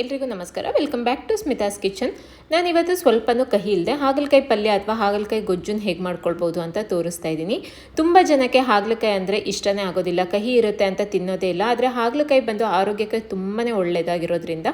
ಎಲ್ರಿಗೂ ನಮಸ್ಕಾರ. Welcome back to Smitha's kitchen ನಾನು ಇವತ್ತು ಸ್ವಲ್ಪನೂ ಕಹಿ ಇಲ್ಲದೆ ಹಾಗಲಕಾಯಿ ಪಲ್ಯ ಅಥವಾ ಹಾಗಲಕಾಯಿ ಗೊಜ್ಜನ್ನು ಹೇಗೆ ಮಾಡ್ಕೊಳ್ಬೋದು ಅಂತ ತೋರಿಸ್ತಾ ಇದ್ದೀನಿ. ತುಂಬ ಜನಕ್ಕೆ ಹಾಗಲಕಾಯಿ ಅಂದರೆ ಇಷ್ಟನೇ ಆಗೋದಿಲ್ಲ. ಕಹಿ ಇರುತ್ತೆ ಅಂತ ತಿನ್ನೋದೇ ಇಲ್ಲ. ಆದರೆ ಹಾಗಲಕಾಯಿ ಬಂದು ಆರೋಗ್ಯಕ್ಕೆ ತುಂಬಾ ಒಳ್ಳೆಯದಾಗಿರೋದ್ರಿಂದ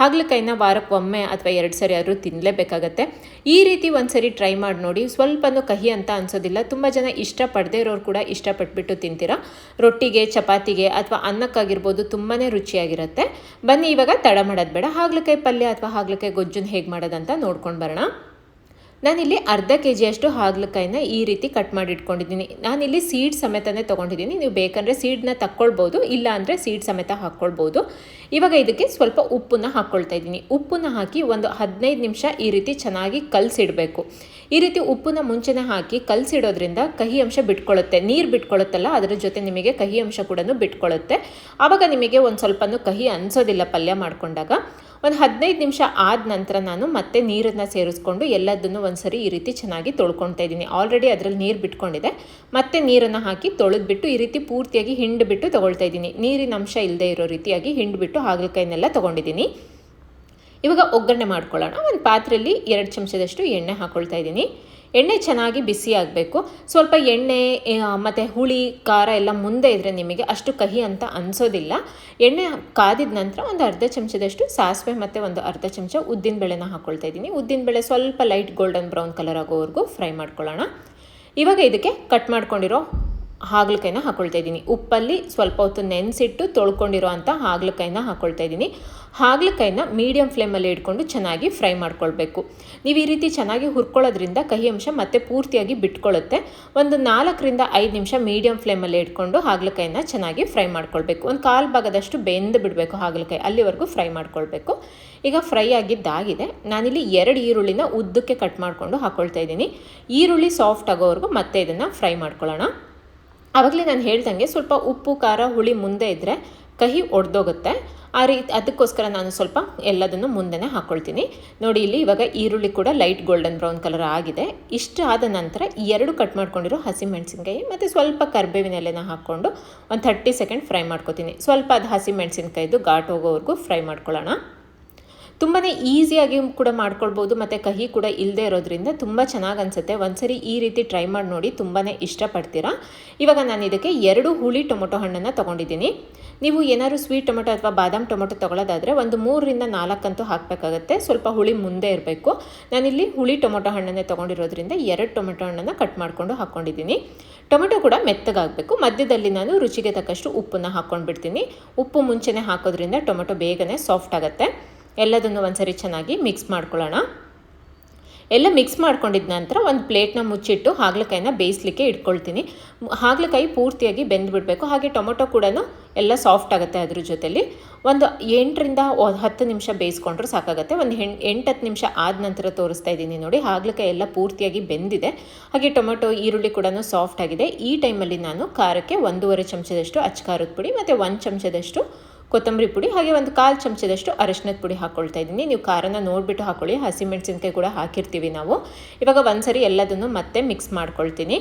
ಹಾಗಲಕಾಯಿನ ವಾರಕ್ಕೊಮ್ಮೆ ಅಥವಾ ಎರಡು ಸರಿ ಆದರೂ ತಿನ್ನಲೇಬೇಕಾಗತ್ತೆ ಈ ರೀತಿ ಒಂದ್ಸರಿ ಟ್ರೈ ಮಾಡಿ ನೋಡಿ. ಸ್ವಲ್ಪನೂ ಕಹಿ ಅಂತ ಅನ್ಸೋದಿಲ್ಲ. ತುಂಬ ಜನ ಇಷ್ಟಪಡದೇ ಇರೋರು ಕೂಡ ಇಷ್ಟಪಟ್ಬಿಟ್ಟು ತಿಂತೀರಾ? ರೊಟ್ಟಿಗೆ, ಚಪಾತಿಗೆ ಅಥವಾ ಅನ್ನಕ್ಕಾಗಿರ್ಬೋದು ತುಂಬಾ ರುಚಿಯಾಗಿರುತ್ತೆ. ಬನ್ನಿ ಇವಾಗ ತಡ ಬೇಡ ಹಾಗಲಕಾಯಿ ಪಲ್ಯ ಅಥವಾ ಹಾಗಲಕಾಯಿ ಗೊಜ್ಜನ್ನು ಹೇಗೆ ಮಾಡೋದಂತ ನೋಡ್ಕೊಂಡು ಬರೋಣ. ನಾನಿಲ್ಲಿ ಅರ್ಧ ಕೆ ಜಿಯಷ್ಟು ಹಾಗಲಕಾಯಿನ ಈ ರೀತಿ ಕಟ್ ಮಾಡಿ ಇಟ್ಕೊಂಡಿದ್ದೀನಿ ನಾನಿಲ್ಲಿ ಸೀಡ್ ಸಮೇತನೇ ತೊಗೊಂಡಿದ್ದೀನಿ. ನೀವು ಬೇಕಂದರೆ ಸೀಡ್ನ ತಕ್ಕೊಳ್ಬೋದು, ಇಲ್ಲ ಅಂದರೆ ಸೀಡ್ ಸಮೇತ ಹಾಕ್ಕೊಳ್ಬೋದು. ಇವಾಗ ಇದಕ್ಕೆ ಸ್ವಲ್ಪ ಉಪ್ಪನ್ನ ಹಾಕ್ಕೊಳ್ತಾ ಇದ್ದೀನಿ. ಉಪ್ಪನ್ನ ಹಾಕಿ ಒಂದು ಹದಿನೈದು ನಿಮಿಷ ಈ ರೀತಿ ಚೆನ್ನಾಗಿ ಕಲಸಿಡಬೇಕು. ಈ ರೀತಿ ಉಪ್ಪನ್ನ ಮುಂಚೆನೇ ಹಾಕಿ ಕಲಸಿಡೋದ್ರಿಂದ ಕಹಿ ಅಂಶ ಬಿಟ್ಕೊಳ್ಳುತ್ತೆ ನೀರು ಬಿಟ್ಕೊಳ್ಳುತ್ತಲ್ಲ ಅದರ ಜೊತೆ ನಿಮಗೆ ಕಹಿ ಅಂಶ ಕೂಡ ಬಿಟ್ಕೊಳ್ಳುತ್ತೆ ಆವಾಗ ನಿಮಗೆ ಒಂದು ಸ್ವಲ್ಪನೂ ಕಹಿ ಅನಿಸೋದಿಲ್ಲ ಪಲ್ಯ ಮಾಡಿಕೊಂಡಾಗ. ಒಂದು ಹದಿನೈದು ನಿಮಿಷ ಆದ ನಂತರ ನಾನು ಮತ್ತೆ ನೀರನ್ನು ಸೇರಿಸ್ಕೊಂಡು ಎಲ್ಲದನ್ನು ಒಂದ್ಸರಿ ಈ ರೀತಿ ಚೆನ್ನಾಗಿ ತೊಳ್ಕೊಳ್ತಾ ಇದ್ದೀನಿ. ಆಲ್ರೆಡಿ ಅದರಲ್ಲಿ ನೀರು ಬಿಟ್ಕೊಂಡಿದೆ. ಮತ್ತೆ ನೀರನ್ನು ಹಾಕಿ ತೊಳೆದ್ಬಿಟ್ಟು ಈ ರೀತಿ ಪೂರ್ತಿಯಾಗಿ ಹಿಂಡ್ಬಿಟ್ಟು ತೊಗೊಳ್ತಾ ಇದ್ದೀನಿ. ನೀರಿನ ಅಂಶ ಇಲ್ಲದೆ ಇರೋ ರೀತಿಯಾಗಿ ಹಿಂಡ್ಬಿಟ್ಟು ಹಾಗಲಕಾಯಿನೆಲ್ಲ ತೊಗೊಂಡಿದ್ದೀನಿ. ಇವಾಗ ಒಗ್ಗರಣೆ ಮಾಡ್ಕೊಳ್ಳೋಣ. ಒಂದು ಪಾತ್ರೆಯಲ್ಲಿ ಎರಡು ಚಮಚದಷ್ಟು ಎಣ್ಣೆ ಹಾಕ್ಕೊಳ್ತಾ ಇದ್ದೀನಿ. ಎಣ್ಣೆ ಚೆನ್ನಾಗಿ ಬಿಸಿ ಆಗಬೇಕು. ಸ್ವಲ್ಪ ಎಣ್ಣೆ ಮತ್ತು ಹುಳಿ, ಖಾರ ಎಲ್ಲ ಮುಂದೆ ಇದ್ದರೆ ನಿಮಗೆ ಅಷ್ಟು ಕಹಿ ಅಂತ ಅನಿಸೋದಿಲ್ಲ. ಎಣ್ಣೆ ಕಾದಿದ ನಂತರ ಒಂದು ಅರ್ಧ ಚಮಚದಷ್ಟು ಸಾಸಿವೆ ಮತ್ತು ಒಂದು ಅರ್ಧ ಚಮಚ ಉದ್ದಿನ ಬೇಳೆನ ಹಾಕ್ಕೊಳ್ತಾ ಇದ್ದೀನಿ. ಉದ್ದಿನ ಬೇಳೆ ಸ್ವಲ್ಪ ಲೈಟ್ ಗೋಲ್ಡನ್ ಬ್ರೌನ್ ಕಲರ್ ಆಗೋವರೆಗೂ ಫ್ರೈ ಮಾಡ್ಕೊಳ್ಳೋಣ. ಇವಾಗ ಇದಕ್ಕೆ ಕಟ್ ಮಾಡ್ಕೊಂಡಿರೋ ಹಾಗಲಕಾಯಿನ ಹಾಕ್ಕೊಳ್ತಾ ಇದ್ದೀನಿ. ಉಪ್ಪಲ್ಲಿ ಸ್ವಲ್ಪ ಹೊತ್ತು ನೆನೆಸಿಟ್ಟು ತೊಳ್ಕೊಂಡಿರೋ ಅಂಥ ಹಾಗಲಕಾಯಿನ ಹಾಕ್ಕೊಳ್ತಾ ಇದ್ದೀನಿ. ಹಾಗಲಕಾಯಿನ ಮೀಡಿಯಂ ಫ್ಲೇಮಲ್ಲಿ ಇಟ್ಕೊಂಡು ಚೆನ್ನಾಗಿ ಫ್ರೈ ಮಾಡ್ಕೊಳ್ಬೇಕು. ನೀವು ಈ ರೀತಿ ಚೆನ್ನಾಗಿ ಹುರ್ಕೊಳ್ಳೋದ್ರಿಂದ ಕಹಿ ಅಂಶ ಮತ್ತೆ ಪೂರ್ತಿಯಾಗಿ ಬಿಟ್ಕೊಳ್ಳುತ್ತೆ ಒಂದು ನಾಲ್ಕರಿಂದ ಐದು ನಿಮಿಷ ಮೀಡಿಯಂ ಫ್ಲೇಮಲ್ಲಿ ಇಟ್ಕೊಂಡು ಹಾಗಲಕಾಯಿನ ಚೆನ್ನಾಗಿ ಫ್ರೈ ಮಾಡ್ಕೊಳ್ಬೇಕು. ಒಂದು ಕಾಲು ಭಾಗದಷ್ಟು ಬೆಂದು ಬಿಡಬೇಕು ಹಾಗಲಕಾಯಿ, ಅಲ್ಲಿವರೆಗೂ ಫ್ರೈ ಮಾಡ್ಕೊಳ್ಬೇಕು. ಈಗ ಫ್ರೈ ಆಗಿದ್ದಾಗಿದೆ. ನಾನಿಲ್ಲಿ ಎರಡು ಈರುಳ್ಳಿನ ಉದ್ದಕ್ಕೆ ಕಟ್ ಮಾಡಿಕೊಂಡು ಹಾಕ್ಕೊಳ್ತಾ ಇದ್ದೀನಿ. ಈರುಳ್ಳಿ ಸಾಫ್ಟ್ ಆಗೋವರೆಗೂ ಮತ್ತೆ ಇದನ್ನು ಫ್ರೈ ಮಾಡ್ಕೊಳ್ಳೋಣ. ಆವಾಗಲೇ ನಾನು ಹೇಳ್ದಂಗೆ ಸ್ವಲ್ಪ ಉಪ್ಪು, ಖಾರ, ಹುಳಿ ಮುಂದೆ ಇದ್ದರೆ ಕಹಿ ಒಡೆದೋಗುತ್ತೆ. ಆ ರೀತಿ ಅದಕ್ಕೋಸ್ಕರ ನಾನು ಸ್ವಲ್ಪ ಎಲ್ಲದನ್ನು ಮುಂದೆನೆ ಹಾಕ್ಕೊಳ್ತೀನಿ ನೋಡಿ, ಇಲ್ಲಿ ಇವಾಗ ಈರುಳ್ಳಿ ಕೂಡ ಲೈಟ್ ಗೋಲ್ಡನ್ ಬ್ರೌನ್ ಕಲರ್ ಆಗಿದೆ. ಇಷ್ಟು ಆದ ನಂತರ ಎರಡು ಕಟ್ ಮಾಡ್ಕೊಂಡಿರೋ ಹಸಿಮೆಣಸಿನ್ಕಾಯಿ ಮತ್ತು ಸ್ವಲ್ಪ ಕರ್ಬೇವಿನ ಎಲೆನ ಹಾಕ್ಕೊಂಡು ಒಂದು ಥರ್ಟಿ ಸೆಕೆಂಡ್ ಫ್ರೈ ಮಾಡ್ಕೊತೀನಿ. ಸ್ವಲ್ಪ ಅದು ಹಸಿಮೆಣಸಿನ್ಕಾಯಿದು ಘಾಟ್ ಹೋಗೋವರೆಗೂ ಫ್ರೈ ಮಾಡ್ಕೊಳ್ಳೋಣ. ತುಂಬಾ ಈಸಿಯಾಗಿ ಕೂಡ ಮಾಡ್ಕೊಳ್ಬೋದು, ಮತ್ತು ಕಹಿ ಕೂಡ ಇಲ್ಲದೆ ಇರೋದ್ರಿಂದ ತುಂಬ ಚೆನ್ನಾಗಿ ಅನಿಸುತ್ತೆ. ಒಂದ್ಸರಿ ಈ ರೀತಿ ಟ್ರೈ ಮಾಡಿ ನೋಡಿ ತುಂಬಾ ಇಷ್ಟಪಡ್ತೀರಾ? ಇವಾಗ ನಾನು ಇದಕ್ಕೆ ಎರಡು ಹುಳಿ ಟೊಮೊಟೊ ಹಣ್ಣನ್ನು ತೊಗೊಂಡಿದ್ದೀನಿ. ನೀವು ಏನಾದ್ರು ಸ್ವೀಟ್ ಟೊಮೊಟೊ ಅಥವಾ ಬಾದಾಮ್ ಟೊಮೊಟೊ ತೊಗೊಳ್ಳೋದಾದರೆ ಒಂದು ಮೂರರಿಂದ ನಾಲ್ಕಂತೂ ಹಾಕಬೇಕಾಗತ್ತೆ. ಸ್ವಲ್ಪ ಹುಳಿ ಮುಂದೆ ಇರಬೇಕು. ನಾನಿಲ್ಲಿ ಹುಳಿ ಟೊಮೊಟೊ ಹಣ್ಣನ್ನೇ ತೊಗೊಂಡಿರೋದ್ರಿಂದ ಎರಡು ಟೊಮೊಟೊ ಹಣ್ಣನ್ನು ಕಟ್ ಮಾಡಿಕೊಂಡು ಹಾಕ್ಕೊಂಡಿದ್ದೀನಿ ಟೊಮೆಟೊ ಕೂಡ ಮೆತ್ತಗಾಗಬೇಕು. ಮಧ್ಯದಲ್ಲಿ ನಾನು ರುಚಿಗೆ ತಕ್ಕಷ್ಟು ಉಪ್ಪನ್ನು ಹಾಕ್ಕೊಂಡು ಬಿಡ್ತೀನಿ ಉಪ್ಪು ಮುಂಚೆನೇ ಹಾಕೋದ್ರಿಂದ ಟೊಮೊಟೊ ಬೇಗನೆ ಸಾಫ್ಟ್ ಆಗುತ್ತೆ. ಎಲ್ಲದನ್ನು ಒಂದ್ಸರಿ ಚೆನ್ನಾಗಿ ಮಿಕ್ಸ್ ಮಾಡ್ಕೊಳ್ಳೋಣ. ಎಲ್ಲ ಮಿಕ್ಸ್ ಮಾಡ್ಕೊಂಡಿದ ನಂತರ ಒಂದು ಪ್ಲೇಟ್ನ ಮುಚ್ಚಿಟ್ಟು ಹಾಗಲಕಾಯಿನ ಬೇಯಿಸ್ಲಿಕ್ಕೆ ಇಟ್ಕೊಳ್ತೀನಿ. ಹಾಗಲಕಾಯಿ ಪೂರ್ತಿಯಾಗಿ ಬೆಂದ್ಬಿಡಬೇಕು. ಹಾಗೆ ಟೊಮೊಟೊ ಕೂಡ ಎಲ್ಲ ಸಾಫ್ಟ್ ಆಗುತ್ತೆ ಅದ್ರ ಜೊತೆಲಿ. ಒಂದು ಎಂಟರಿಂದ ಹತ್ತು ನಿಮಿಷ ಬೇಯಿಸ್ಕೊಂಡ್ರೆ ಸಾಕಾಗುತ್ತೆ. ಒಂದು ಹೆಣ್ ಎಂಟು ಹತ್ತು ನಿಮಿಷ ಆದ ನಂತರ ತೋರಿಸ್ತಾ ಇದ್ದೀನಿ ನೋಡಿ. ಹಾಗಲಕಾಯಿ ಎಲ್ಲ ಪೂರ್ತಿಯಾಗಿ ಬೆಂದಿದೆ. ಹಾಗೆ ಟೊಮೊಟೊ, ಈರುಳ್ಳಿ ಕೂಡ ಸಾಫ್ಟ್ ಆಗಿದೆ. ಈ ಟೈಮಲ್ಲಿ ನಾನು ಖಾರಕ್ಕೆ ಒಂದೂವರೆ ಚಮಚದಷ್ಟು ಅಚ್ಕಾರದ ಪುಡಿ ಮತ್ತು ಒಂದು ಚಮಚದಷ್ಟು ಕೊತ್ತಂಬರಿ ಪುಡಿ ಹಾಗೆ ಒಂದು ಕಾಲು ಚಮಚದಷ್ಟು ಅರಶಿನದ ಪುಡಿ ಹಾಕ್ಕೊಳ್ತಾ ಇದ್ದೀನಿ. ನೀವು ಖಾರನ ನೋಡಿಬಿಟ್ಟು ಹಾಕ್ಕೊಳ್ಳಿ ಹಸಿಮೆಣಸಿನ್ಕಾಯಿ ಕೂಡ ಹಾಕಿರ್ತೀವಿ ನಾವು. ಇವಾಗ ಒಂದ್ಸರಿ ಎಲ್ಲದನ್ನು ಮತ್ತೆ ಮಿಕ್ಸ್ ಮಾಡ್ಕೊಳ್ತೀನಿ.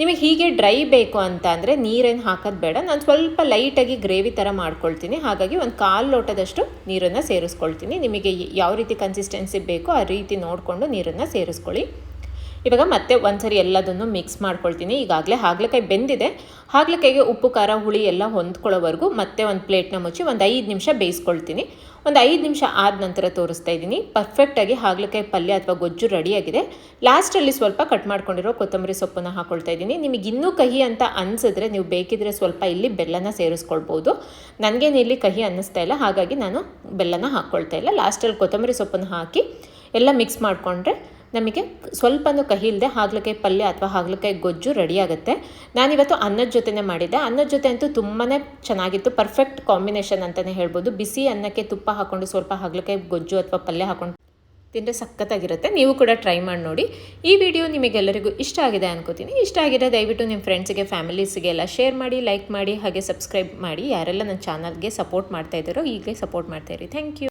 ನಿಮಗೆ ಹೀಗೆ ಡ್ರೈ ಬೇಕು ಅಂತ ಅಂದರೆ ನೀರೇನು ಹಾಕೋದು ಬೇಡ. ನಾನು ಸ್ವಲ್ಪ ಲೈಟಾಗಿ ಗ್ರೇವಿ ಥರ ಮಾಡ್ಕೊಳ್ತೀನಿ. ಹಾಗಾಗಿ ಒಂದು ಕಾಲು ಲೋಟದಷ್ಟು ನೀರನ್ನು ಸೇರಿಸ್ಕೊಳ್ತೀನಿ. ನಿಮಗೆ ಯಾವ ರೀತಿ ಕನ್ಸಿಸ್ಟೆನ್ಸಿ ಬೇಕೋ ಆ ರೀತಿ ನೋಡಿಕೊಂಡು ನೀರನ್ನು ಸೇರಿಸ್ಕೊಳ್ಳಿ. ಇವಾಗ ಮತ್ತೆ ಒಂದ್ಸರಿ ಎಲ್ಲದನ್ನು ಮಿಕ್ಸ್ ಮಾಡ್ಕೊಳ್ತೀನಿ. ಈಗಾಗಲೇ ಹಾಗಲಕಾಯಿ ಬೆಂದಿದೆ. ಹಾಗಲಕಾಯಿಗೆ ಉಪ್ಪು, ಖಾರ, ಹುಳಿ ಎಲ್ಲ ಹೊಂದ್ಕೊಳ್ಳೋವರೆಗೂ ಮತ್ತೆ ಒಂದು ಪ್ಲೇಟ್ನ ಮುಚ್ಚಿ ಒಂದು ಐದು ನಿಮಿಷ ಬೇಯಿಸ್ಕೊಳ್ತೀನಿ. ಒಂದು ಐದು ನಿಮಿಷ ಆದ ನಂತರ ತೋರಿಸ್ತಾ ಇದ್ದೀನಿ. ಪರ್ಫೆಕ್ಟಾಗಿ ಹಾಗಲಕಾಯಿ ಪಲ್ಯ ಅಥವಾ ಗೊಜ್ಜು ರೆಡಿಯಾಗಿದೆ ಲಾಸ್ಟಲ್ಲಿ ಸ್ವಲ್ಪ ಕಟ್ ಮಾಡ್ಕೊಂಡಿರೋ ಕೊತ್ತಂಬರಿ ಸೊಪ್ಪನ್ನು ಹಾಕ್ಕೊಳ್ತಾ ಇದ್ದೀನಿ. ನಿಮಗೆ ಇನ್ನೂ ಕಹಿ ಅಂತ ಅನಿಸಿದ್ರೆ ನೀವು ಬೇಕಿದ್ರೆ ಸ್ವಲ್ಪ ಇಲ್ಲಿ ಬೆಲ್ಲನ ಸೇರಿಸ್ಕೊಳ್ಬೋದು. ನನಗೇನು ಇಲ್ಲಿ ಕಹಿ ಅನ್ನಿಸ್ತಾ ಇಲ್ಲ. ಹಾಗಾಗಿ ನಾನು ಬೆಲ್ಲನ ಹಾಕ್ಕೊಳ್ತಾ ಇಲ್ಲ. ಲಾಸ್ಟಲ್ಲಿ ಕೊತ್ತಂಬರಿ ಸೊಪ್ಪನ್ನು ಹಾಕಿ ಎಲ್ಲ ಮಿಕ್ಸ್ ಮಾಡಿಕೊಂಡ್ರೆ ನಮಗೆ ಸ್ವಲ್ಪನೂ ಕಹಿ ಇಲ್ಲದೆ ಹಾಗಲಕಾಯಿ ಪಲ್ಯ ಅಥವಾ ಹಾಗಲಕಾಯಿ ಗೊಜ್ಜು ರೆಡಿ ಆಗುತ್ತೆ ನಾನಿವತ್ತು ಅನ್ನದ ಜೊತೆನೇ ಮಾಡಿದ್ದೆ. ಅನ್ನದ ಜೊತೆ ಅಂತೂ ತುಂಬಾ ಚೆನ್ನಾಗಿತ್ತು. ಪರ್ಫೆಕ್ಟ್ ಕಾಂಬಿನೇಷನ್ ಅಂತಲೇ ಹೇಳ್ಬೋದು. ಬಿಸಿ ಅನ್ನಕ್ಕೆ ತುಪ್ಪ ಹಾಕ್ಕೊಂಡು ಸ್ವಲ್ಪ ಹಾಗಲಕಾಯಿ ಗೊಜ್ಜು ಅಥವಾ ಪಲ್ಯ ಹಾಕ್ಕೊಂಡು ತಿಂದರೆ ಸಖತ್ತಾಗಿರುತ್ತೆ. ನೀವು ಕೂಡ ಟ್ರೈ ಮಾಡಿ ನೋಡಿ. ಈ ವಿಡಿಯೋ ನಿಮಗೆಲ್ಲರಿಗೂ ಇಷ್ಟ ಆಗಿದೆ ಅನ್ಕೋತೀನಿ. ಇಷ್ಟ ಆಗಿದೆ ದಯವಿಟ್ಟು ನಿಮ್ಮ ಫ್ರೆಂಡ್ಸಿಗೆ ಫ್ಯಾಮಿಲೀಸ್ಗೆ ಎಲ್ಲ ಶೇರ್ ಮಾಡಿ ಲೈಕ್ ಮಾಡಿ, ಹಾಗೆ ಸಬ್ಸ್ಕ್ರೈಬ್ ಮಾಡಿ. ಯಾರೆಲ್ಲ ನನ್ನ ಚಾನಲ್ಗೆ ಸಪೋರ್ಟ್ ಮಾಡ್ತಾ ಇದ್ದಾರೋ ಹೀಗೆ ಸಪೋರ್ಟ್ ಮಾಡ್ತಾಯಿರಿ ಥ್ಯಾಂಕ್ ಯು